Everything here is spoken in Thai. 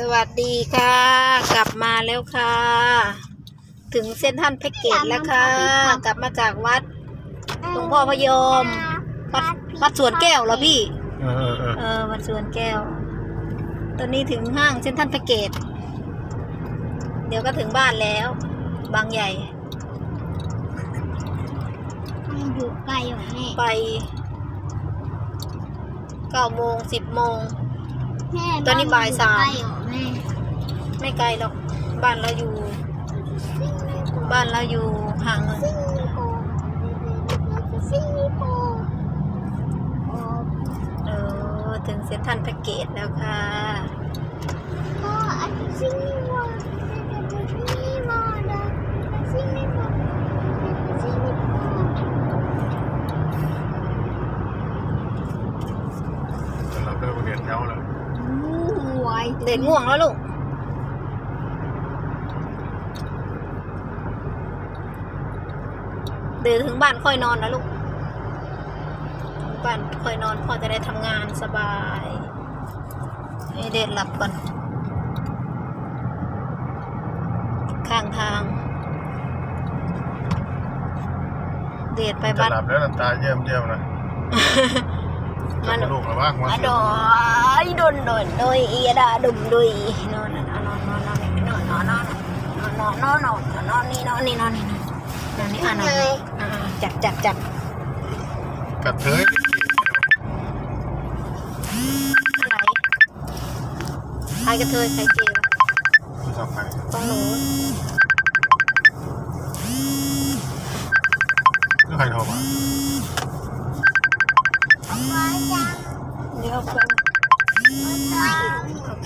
สวัสดีค่ะ กลับมาแล้วค่ะ ถึงเส้นท่านแพ็กเกจแล้วค่ะ กลับมาจากวัดหลวงพ่อพยอมวัดวัดสวนแก้วเหรอพี่เออเออเออเออวัดสวนแก้ว ตอนนี้ถึงห้างเส้นท่านแพ็กเกจเดี๋ยวก็ถึงบ้านแล้ว บางใหญ่มันอยู่ไกลอยู่แม่ไปเก้าโมงสิบโมงแม่ ตอนนี้บ่ายสามไกลอยู่แม่ไม่ไกลหรอก บ้านเราอยู่ บ้านเราอยู่ห่างเลยซิงคโปร์ซิงคโปร์โอ้เออถึงเซ็นทรัลแพ็กเกจแล้วค่ะ พ่ออันซิงคโปร์ซิงคโปร์นะซิงคโปร์ซิงคโปร์ สำหรับ เรื่องเรียนแถวเลยหวยเด็กง่วงแล้วลูกเดินถึงบ้านค่อยนอนนะลูกถึงบ้านค่อยนอนพ่อจะได้ทำงานสบายให้เด็กหลับก่อนข้างทาง เดดไปจะบ้านหลับแล้วน้ำตาเยี่ยมเยี่ยมนะ มันจะลูกหรือว่าหัวอะเสีดยอยโดนโดนโดยอีดาดุมดุยนอนนอนนอนนอนนอนนอนนอนนอนนอนนอนนอนนอนนี่นอนนี่นอนนี่นอนนี่อะนอนอ่าจับจับจับกระเทยอะไรใครกระเทยใครเกย์ชอบไปต้องหนูก็ใครโทรมาเ要分好